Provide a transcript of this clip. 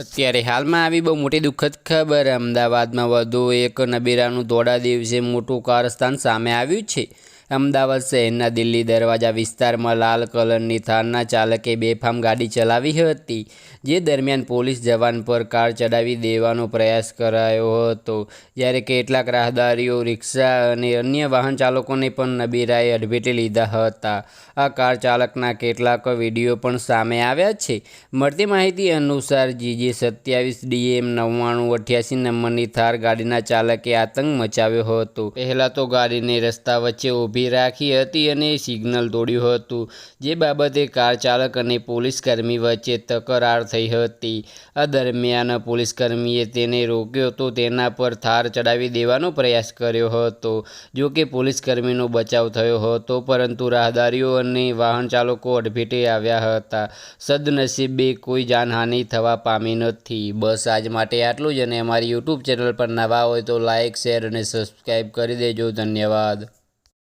અત્યારે હાલમાં આવી બહુ મોટી દુઃખદ ખબર. અમદાવાદમાં વધુ એક નબીરાનું ધોળા દિવસે મોટું કારસ્તાન સામે આવ્યું છે. અમદાવાદ શહેરના દિલ્હી દરવાજા વિસ્તારમાં લાલ કલરની થારના ચાલકે બેફામ ગાડી ચલાવી હતી, જે દરમિયાન પોલીસ જવાન પર કાર ચડાવી દેવાનો પ્રયાસ કરાયો હતો. જ્યારે કેટલાક રાહદારીઓ, રિક્ષા અને અન્ય વાહન ચાલકોને પણ નબીરાએ અડભેટે લીધા હતા. આ કાર ચાલકના કેટલાક વીડિયો પણ સામે આવ્યા છે. મળતી માહિતી અનુસાર, જીજે સત્યાવીસ, ડીએમ નવ્વાણું, અઠ્યાસી નંબરની થાર ગાડીના ચાલકે આતંક મચાવ્યો હતો. પહેલાં તો ગાડીને રસ્તા વચ્ચે ઊભી રાખી હતી અને સિગ્નલ તોડ્યું હતું. જે બાબતે કાર ચાલક અને પોલીસકર્મી વચ્ચે તકરાર થઈ હતી. આ દરમિયાન પોલીસકર્મીએ તેને રોક્યો તો તેના પર થાર ચડાવી દેવાનો પ્રયાસ કર્યો હતો. જો કે પોલીસકર્મીનો બચાવ થયો હતો, પરંતુ રાહદારીઓ અને વાહન ચાલકો અડફેટે આવ્યા હતા. સદનસીબે કોઈ જાનહાનિ થવા પામી નથી. બસ આજ માટે આટલું જ અને અમારી યુટ્યુબ ચેનલ પર નવા હોય તો લાઇક શેર અને સબસ્ક્રાઈબ કરી દેજો. ધન્યવાદ.